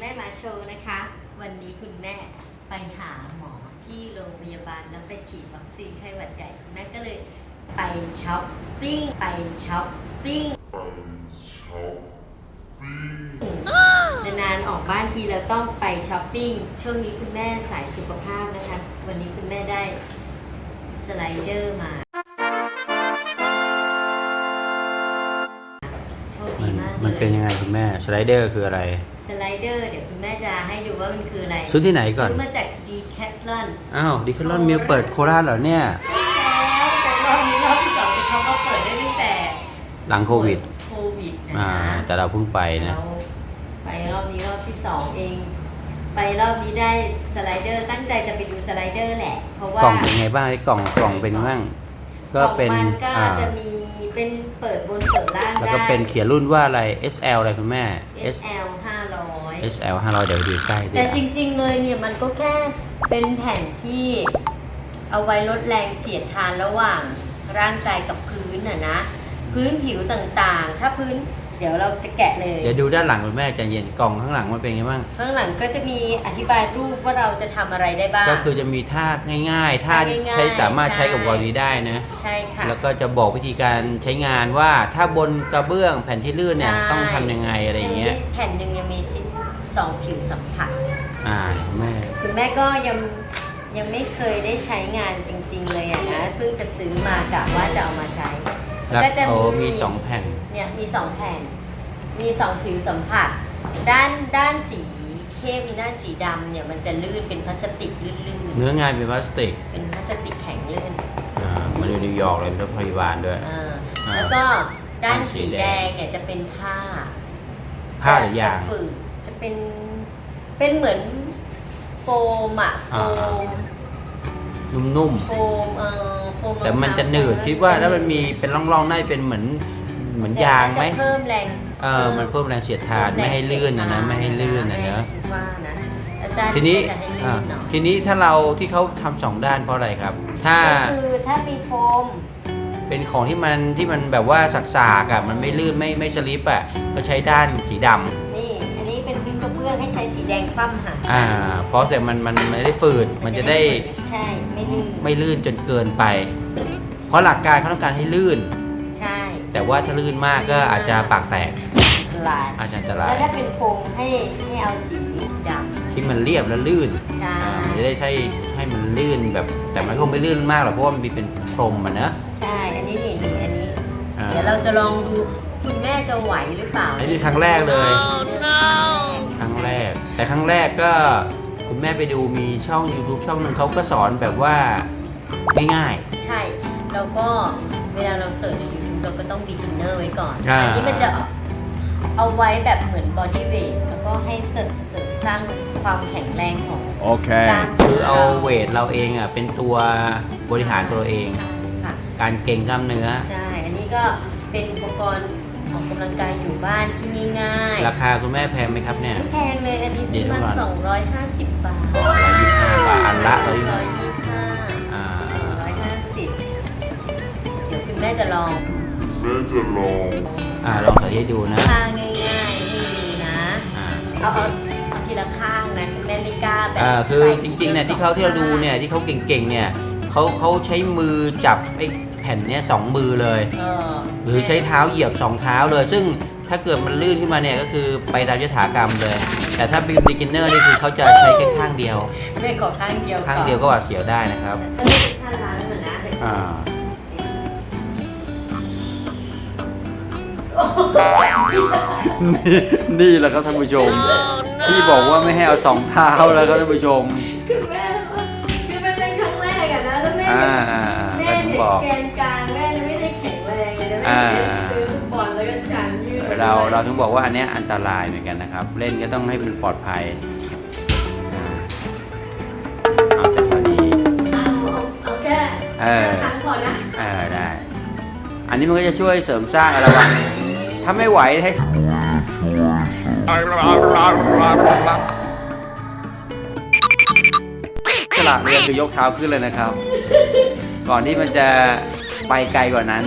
แม่มาโชว์นะคะ วันนี้คุณแม่ไปหาหมอที่โรงพยาบาลแล้วไปฉีดวัคซีนไข้หวัดใหญ่คุณแม่ก็เลยไปช้อปปิ้งไปช้อปปิ้งนานๆออกบ้านทีแล้วต้องไปช้อปปิ้งช่วงนี้คุณแม่สายสุขภาพนะคะ วันนี้คุณแม่ได้สไลเดอร์มาโชคมัดีนมากมันเลเป็นยยังไงคุณแม่สไลเดอร์คืออะไร สไลเดอร์เดี๋ยวคุณแม่จะให้ดูว่ามันคืออะไรซื้อที่ไหนก่อนซื้อมาจากดีแคทลอนอ้าวดิคลอนมีเปิดโคราชเหรอเนี่ยใช่แล้วแต่รอบนี้รอบที่สองที่เขาก็เปิดได้ตั้งแต่หลังโควิดโควิดนะอ่าคะแต่เราเพิ่งไปนะเราไปรอบนี้รอบที่สองเอง ไปรอบนี้ได้สไลเดอร์ตั้งใจจะไปดูสไลเดอร์แหละเพราะว่ากล่องเป็นไงบ้างไอ้กล่องกล่องเป็นไงบ้างก็เป็นกล่องมันก็อ่าจะมีเป็นเปิดบนเปิดล่างได้แล้วก็เป็นเขียนรุ่นว่าอะไร SL อะไรคุณแม่ S SL 500 SL 500 เดี๋ยวดูใกล้ดิแต่จริง ๆ เลยเนี่ยมันก็แค่เป็นแผ่นที่เอาไว้ลดแรงเสียดทานระหว่างร่างกายกับพื้นน่ะนะ พื้นผิวต่างๆ ถ้าพื้นเดี๋ยวเราจะแกะเลย เดี๋ยวดูด้านหลังคุณแม่ใจเย็นกล่องข้างหลังมันเป็นไงบ้าง ข้างหลังก็จะมีอธิบายรูปว่าเราจะทำอะไรได้บ้าง ก็คือจะมีท่าง่ายๆท่าที่ง่ายๆใช้สามารถใช้กับใช่วอลนี้ได้นะ ใช่ค่ะ แล้วก็จะบอกวิธีการใช้งานว่าถ้าบนกระเบื้องแผ่นที่ลื่นเนี่ยใช่ ต้องทำยังไงอะไรอย่างเงี้ยนนี้แผ่นหนึ่งยังมี สิบสองผิวสัมผัส อ่าแม่ คุณแม่ก็ยังยังไม่เคยได้ใช้งานจริง ๆ เลยอะนะเพิ่งจะซื้อมากะว่าจะเอามาใช้แล้วก็จะโอ้มีมีสองแผ่น เนี่ยมีสองแผ่น มีสองผิวสัมผัส ด้านด้านสีเข้มด้านสีดำเนี่ยมันจะลื่นเป็นพลาสติกลื่นเนื้องานเป็นพลาสติกๆเป็นพลาสติกแข็งลื่นอ่ามันอยู่นิวยอร์กเลยเป็นรถพยาบาลด้วย อ่าอ่าแล้วก็ด้านด้านสีสีแดแดงงเนี่ยจะเป็นผ้าผ้าหรือยาง จะฝืด จะเป็นเป็นเหมือนโฟมอะโฟอ่า มนุ่มโฟมเออโฟมๆ แต่มันจะหนืดคิดว่าถ้ามันมีเป็นร่องๆน่าจะเป็นเหมือนเหมือนยางไหมจะเพิ่มแรงเออมันเพิ่มแรงเสียดทานไม่ให้ลื่นนะนะไม่ให้ลื่นนะเนอะคิดว่านะอาจารย์ทีนี้จะให้ลื่อ่านเนาะ ทีนี้ถ้าเราที่เขาทำสองด้านเพราะอะไรครับ ถ้า ก็คือถ้ามีโฟมเป็นของที่มันที่มันแบบว่าสักๆอะมันไม่ลื่นไม่ไม่สลิปอะก็ใช้ด้านสีดำ ระเบื้องให้ใช้สีแดงคว่ำหาอ่า เพราะแต่มันมันไม่ได้ฝืดมันจะได้ใช่ไม่ลื่นไม่ลื่นจนเกินไป เพราะหลักการเขาต้องการให้ลื่น ใช่ แต่ว่าถ้าลื่นมากก็อาจจะปากแตกลายอาจจะอันตราแล้ยวถ้าเป็นโฟมให้ให้เอาสีดที่มันเรียบและลื่นำใช่อ่ามันจะได้ใช้ให้มันลื่นแบบ แต่มันคงไม่ลื่นมากหรอกเพราะว่ามันมีเป็นพรมอะเนอะใช่อันนี้นี่นี่อันนี้อ่าเดี๋ยวเราจะลองดูคุณแม่จะไหวหรือเปล่าอันนี้คือครั้งแรกเลย ครั้งแรก แต่ครั้งแรกก็คุณแม่ไปดูมีช่อง YouTube ช่องหนึ่งเขาก็สอนแบบว่าง่าย ใช่แล้วก็เวลาเราเสิร์ชใน YouTube เราก็ต้อง beginner ไว้ก่อน อ่า อันี้มันจะเอาไว้แบบเหมือน body weight แล้วก็ให้เสริมเสริมสร้างความแข็งแรงของ Okay. กล้ามๆ คือเอาเวทเราเองอะเป็นตัวบริหารตัวเราเอง ใช่ค่ะ การเก่งกล้ามเนื้อ ใช่ อันนี้ก็เป็นอุปกรณ์ ออกกำลังกายอยู่บ้านที่ง่ายราคาคุณแม่แพงไหมครับเนี่ยไม่แพงเลยอันนี้ซื้อมาเดี๋ยวดูก่อน250 บาท125บาทอันละ125 125 อ่า150 เดี๋ยวคุณแม่จะลองอ่าลองสาธิตดูนะท่าง่ายๆให้ดูนะ อ่าเอาเอาเอาทีละข้างนะคุณแม่ไม่กล้าแบบอ่าคือใส่จริงๆเนี่ยที่เขาที่เราดูเนี่ยที่เขาเก่งๆเนี่ยเขาเขาใช้มือจับไอ้แผ่นเนี้ยสองมือเลย เออ หรือใช้เท้าเหยียบสองเท้าเลย ซึ่งถ้าเกิดมันลื่นขึ้นมาเนี่ยก็คือไปตามยถากรรมเลย แต่ถ้าเป็น beginner นี่คือเขาจะใช้แค่ข้างเดียวแม่ขอข้างเดียวข้างเดียวก็หวาดเสียวได้นะครับถ้าไม่เป็นท่าล้างเหมือนนะเป็นอ่า นี่นี่แหละครับท่านผู้ชม ที่บอกว่าไม่ให้เอาสองเท้าแล้วครับท่านผู้ชมคือแม่คือมันเป็นครั้งแรกอะนะแล้วแม่อ่าอ่าอ่าแม่ก็ถึงเนี่ยบอก แกน อ่าแม่เนี่ยซื้อลูกบอลแล้วก็ชันยืดเราเราถึงบอกว่าอันเนี้ยอันตรายเหมือนกันนะครับ เล่นก็ต้องให้มันปลอดภัยอ่าเอาแต่พอดี เอาเอาเอาแค่เออ ครั้งก่อนนะเออได้ อันนี้มันก็จะช่วยเสริมสร้างอะไรวะถ้าไม่ไหวให้ สลับเรียนคือยกเท้าขึ้นเลยนะครับ ก่อนที่มันจะไปไกลกว่านั้น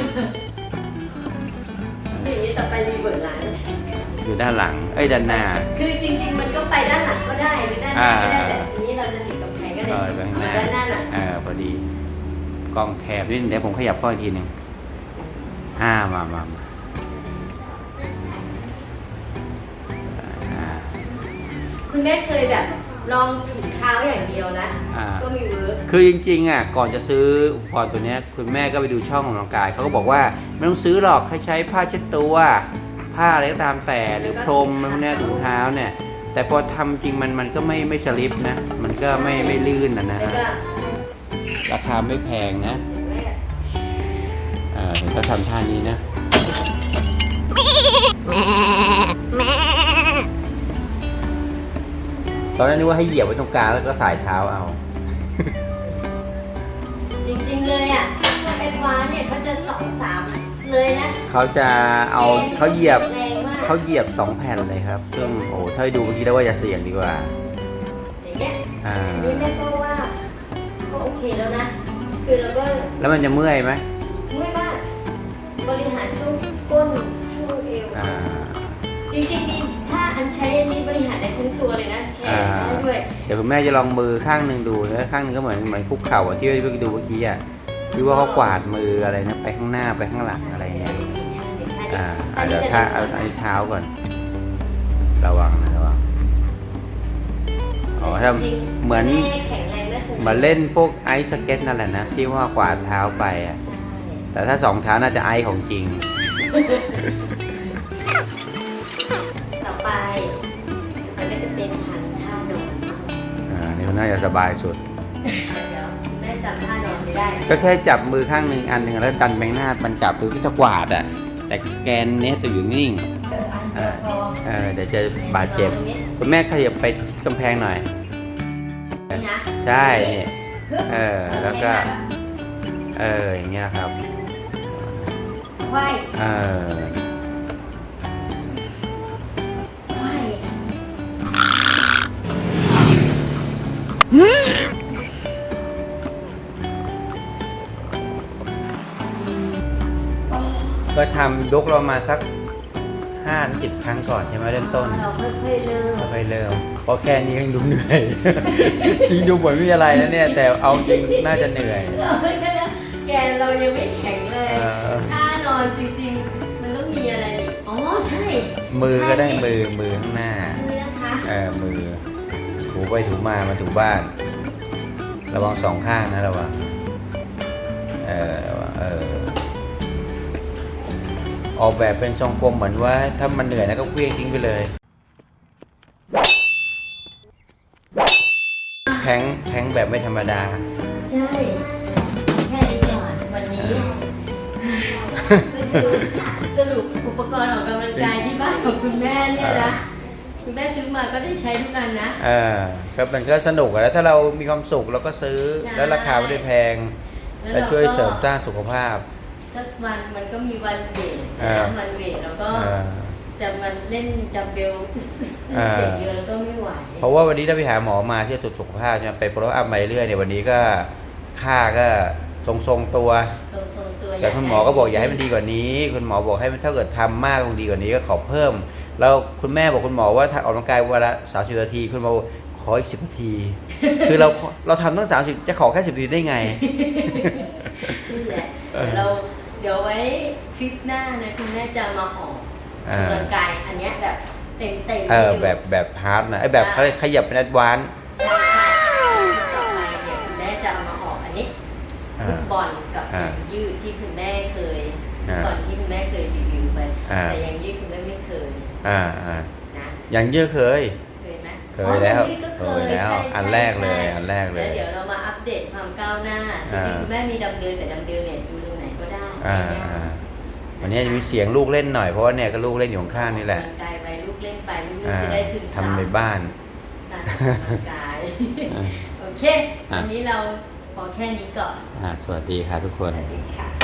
อย่างนี้ต่อไปรีเวิร์สไลน์อยู่ด้านหลัง เอ้ยด้านหน้า คือจริง ๆ มันก็ไปด้านหลังก็ได้หรือด้านหน้าก็ได้อ่าแต่ทีนี้เราจะติดกำแพงก็เลยเออไปข้างหน้าด้านหน้าหลังเออพอดีกล้องแคบนิดนึงเดี๋ยวผมขยับกล้องอีกทีหนึ่งอ่ามามามาอ่าคุณแม่เคยแบบลองถุงเท้าอย่างเดียวนะอ่า ก็มีเวิร์กคือจริงๆอะก่อนจะซื้ออุปกรณ์ตัวเนี้ยคุณแม่ก็ไปดูช่องของกำลังกายเขาก็บอกว่า ไม่ต้องซื้อหรอกให้ใช้ผ้าเช็ดตัว ผ้าอะไรก็ตามแต่หรือพรมอะไรพวกเนี้ยถุงเท้าเนี่ย แต่พอทำจริงมันมันก็ไม่ไม่สลิปนะ มันก็ไม่ไม่ลื่นนะนะราคาไม่แพงนะเอออเห็นเขาทำท่านี้นะตอนนั้นนึกว่าให้เหยียบไว้ตรงกลางแล้วก็สายเท้าเอา เลยนะเขาจะเอาเขาเหยียบแรงมากเขาเหยียบสองแผ่นเลยครับ ซึ่งโอ้ถ้าให้ดูเมื่อกี้แล้วว่าจะเสี่ยงดีกว่าอย่างเงี้ยอ่านี่แม่ก็ว่าก็โอเคแล้วนะ คือเราก็แล้วมันจะเมื่อยไหมเมื่อยมากบริหารช่วงก้นช่วงเอวอ่า จริงๆนี่ถ้าอันใช้อันนี้บริหารได้ทั้งตัวเลยนะแขนอ่าได้ด้วยเดี๋ยวคุณแม่จะลองมือข้างหนึ่งดูแล้วข้างหนึ่งก็เหมือนเหมือนคุกเข่าอะที่ไปดูเมื่อกี้อะที่ว่าเขากวาดมืออะไรนะไปข้างหน้าไปข้างหลังอะไรเงี้ย อ่าอาจจะท่าเอาอันนี้เท้าก่อน ระวังนะระวังอ๋อถ้าจริงเหมือนแม่แข็งแรงแม่คงเหมือนเล่นพวกไอซ์สเก็ตนั่นแหละนะที่ว่ากวาดเท้าไปอะใช่แต่ถ้าสองเท้าน่าจะไอซ์ของจริง ต่อไปมันก็จะเป็นทันท่านอนอ่านี่น่าจะสบายสุดเดี๋ยวแม่จำท่านอนไม่ได้ก็แค่จับมือข้างหนึ่งอันหนึ่งแล้วดันไปข้างหน้ามันจับหรือก็จะกวาดอะ แต่แกนเนี้ยจะอยู่นิ่งเอออันเดียวพอเออเดี๋ยวจะบาดเจ็บ คุณแม่ขยับไปกำแพงหน่อยนี่นะใช่เนี่ยฮึบเออ แล้วก็ เออ อย่างเงี้ยครับไหวเออ ก็ทำยกเรามาสักห้าถึงสิบครั้งก่อนใช่ไหมเริ่มต้นเราค่อยๆเริ่มค่อยๆเริ่มเพราะแค่นี้ยังดูเหนื่อย จริงดูเหมือนไม่มีอะไรนะเนี่ย แต่เอาจริงน่าจะเหนื่อยเราค่อยๆเริ่มแกนเรายังไม่แข็งเลย เออถ้านอนจริงๆ มันต้องมีอะไรอีกอ๋อใช่มือก็ได้มือมือข้างหน้า นี่นะคะเออมือ ถูไปถูมามาถูบ้าน ระวังสองข้างนะระวังเออ ออออกแบบเป็นทรงกลมเหมือนว่าถ้ามันเหนื่อยนะก็เคลี้ยงทิ้งไปเลยแพงแพงแบบไม่ธรรมดา ใช่ แค่นี้ก่อนวันนี้ก็คือสรุปอุปกรณ์ออกกำลังกายที่บ้านของคุณแม่เนี่ยนะคุณแม่ซื้อมาก็ได้ใช้ทุกอันนะเออก็มันก็สนุกอะแล้วถ้าเรามีความสุขเราก็ซื้อใช่แล้วราคาไม่ได้แพงและช่วยเสริมสร้างสุขภาพ สักวันมันก็มีวันเวทเอนะอวันเวทแล้วก็เออจะมาเล่นดัมเบลอึสอึสอึเอสอเสียงเยอะแล้วก็ไม่ไหวเพราะว่าวันนี้เราไปหาหมอมาที่จะตรวจสุขภาพใช่ไหมไป follow up มาเรื่อยๆเนี่ยวันนี้ก็ค่าก็ทรงๆตัว ทรงๆตัวแต่คุณหมอก็บอกอย่าให้มันดีกว่านี้ คุณหมอบอกให้มันถ้าเกิดทำมากคงดีกว่านี้ก็ขอเพิ่ม แล้วคุณแม่บอกคุณหมอว่าถ้าออกกำลังกายวันละสามสิบนาที คุณหมอบอกขออีกสิบนาที คือเราเราทำตั้งสามสิบจะขอแค่สิบนาทีได้ไง นี่แหละเออเดี๋ยวเรา เดี๋ยวไว้คลิปหน้านะคุณแม่จะมาออกอ่า กำลังกายอันเนี้ยแบบเต็มเต็มเออแบบแบบฮาร์ดนะไอ้แบบเขาเรียกขยับเป็นแอดวานซ์ใช่ใช่ต่อไปเดี๋ยวคุณแม่จะเอามาออกอันนี้อ่า ฟุตบอลกับอ่ายางยืดที่คุณแม่เคยอ่าก่อนที่คุณแม่เคยรีวิวไปอ่า แต่ยางยืดคุณแม่ไม่เคยอ่าอ่านะอย่างเยอะเคย เคยไหมเคยแล้วอ๋อยางยืดก็เคเคยยแล้วใช่อันใช่แรกเลยใช่อันแรกเลยแล้วเดี๋ยวเรามาอัปเดตความก้าวหน้าจอ่าริงๆคุณแม่มีดัมเบลแต่ดัมเบลเนี่ยดู อ่าอ่าวันนี้จะมีเสียงลูกเล่นหน่อยเพราะว่าเนี่ยก็ลูกเล่นอยู่ข้างๆนี่แหละออกกำลังกายไปลูกเล่นไปลูกอ่าจะได้ซึมซับทำในบ้านการออกกำลังกายอ่าโอเคอะวันนี้เราพอแค่นี้ก่อนอ่าสวัสดีครับทุกคนสวัสดีค่ะ